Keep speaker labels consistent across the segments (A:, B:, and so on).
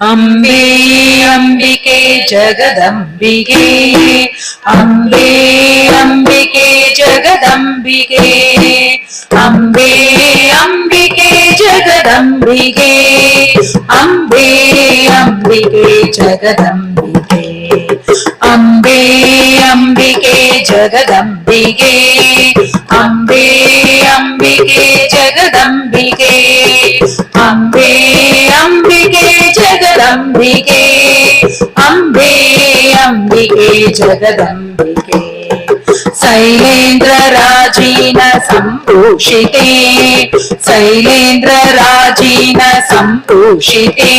A: अम्बे अंबिके जगदंबिके अम्बे अंबिके जगदंबिके अम्बे अंबिके जगदंबिके अम्बे अंबिके जगदम्बिके। अम्बे अंबिके जगदंबिके अम्बे अंबिके जगदंबिके अम्बे జగదంబికే అంబే అంబికే జగదంబికే శైలేంద్రరాజీన సంభూషితే శైలేంద్రరాజీన సంభూషితే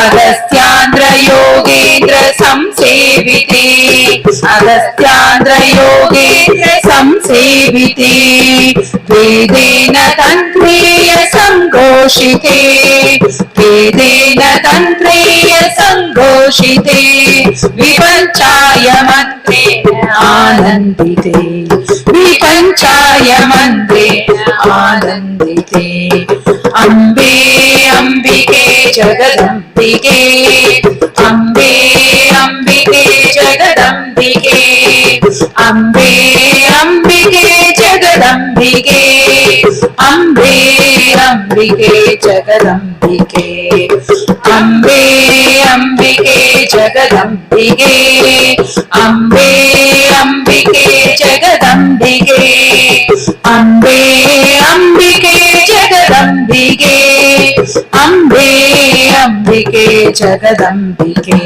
A: అగస్త్యాంధ్రయోగేంద్ర సంసేవితే అగస్త్యాంధ్రయోగేంద్ర సంసేవితే వేదేన కన్ सङ्घोषिते वेदेन तन्त्रेय सङ्घोषिते विपञ्चाय मन्त्रे आनन्दिते विपञ्चाय मन्त्रे आनन्दिते अम्बे अम्बिके जगदम्बिके अम्बे अम्बिके जगदम्बिके अम्बे अम्बिके जगदम्बिके അംബേ അംബികേ ജഗദംബികേ. അംബേ അംബികേ ജഗദംബികേ. അംബേ അംബികേ ജഗദംബികേ. അംബേ അംബികേ ജഗദംബികേ. അംബേ അംബികേ ജഗദംബികേ.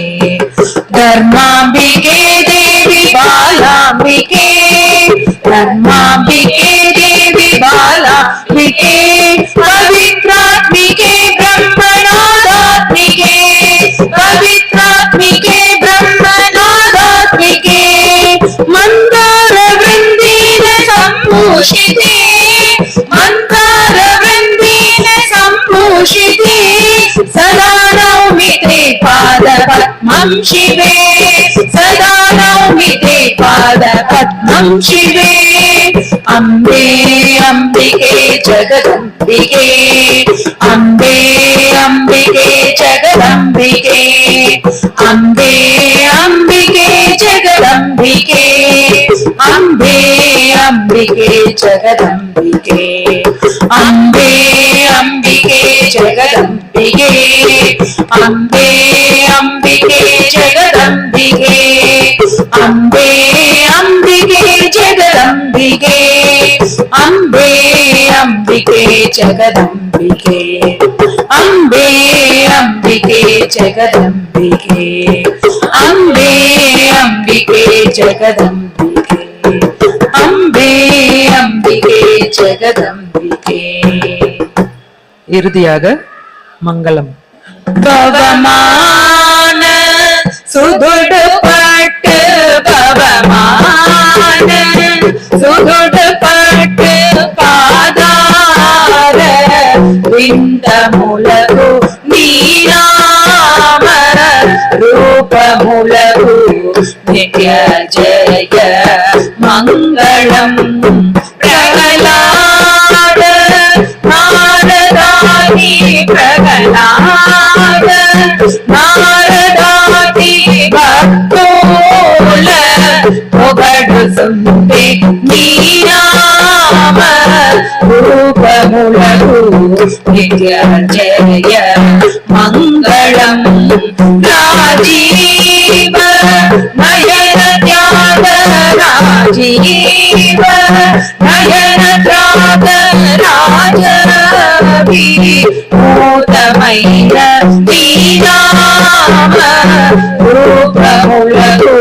A: ധർമാംബികേ ദേവി ബാലാംബികേ. सदा नौमि ते पाद पद्मं शिवे सदा नौमि ते पाद पद्मं शिवे अम्बे अम्बिके जगदम्बिके अम्बे अम्बिके जगदम्बिके अम्बे अम्बिके जगदम्बिके अम्बे अम्बिके जगदम्बिके अम्बे அம்பே அம்பிகே ஜெகதம்பிகே. அம்பே அம்பிகே ஜெகதம்பிகே. அம்பே அம்பிகே ஜெகதம்பிகே. அம்பே அம்பிகே ஜெகதம்பிகே. அம்பே அம்பிகே ஜெகதம்பிகே. அம்பே அம்பிகே ஜெகதம்பிகே.
B: இறுதியாக மங்களம்.
A: ഭവമാന സുഗുട് പാട്ട് ഭവമാന സുഗുട് പാട്ട് പാദാര വിന്ദമുലകു നീരാമ രൂപമുലകു നിത്യ ജയ മംഗളം പ്രഹ്ലാദ നാരദാനി പ്ര നാരദ നാരദാതി ഭക്തോല പുകടു സുന്ദി നീരാമ രൂപമുളകു നിത്യ ജയ മംഗളം രാജീവ നയന ത്യാഗ രാജീവ നയന ത്യാഗ രാജീ మైన శ్రీరామ రూపములతో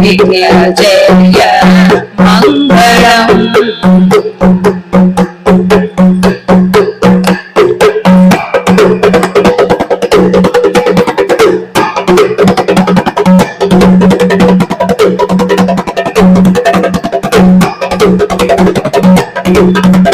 A: విఘ్న జయ మంగళం Thank you.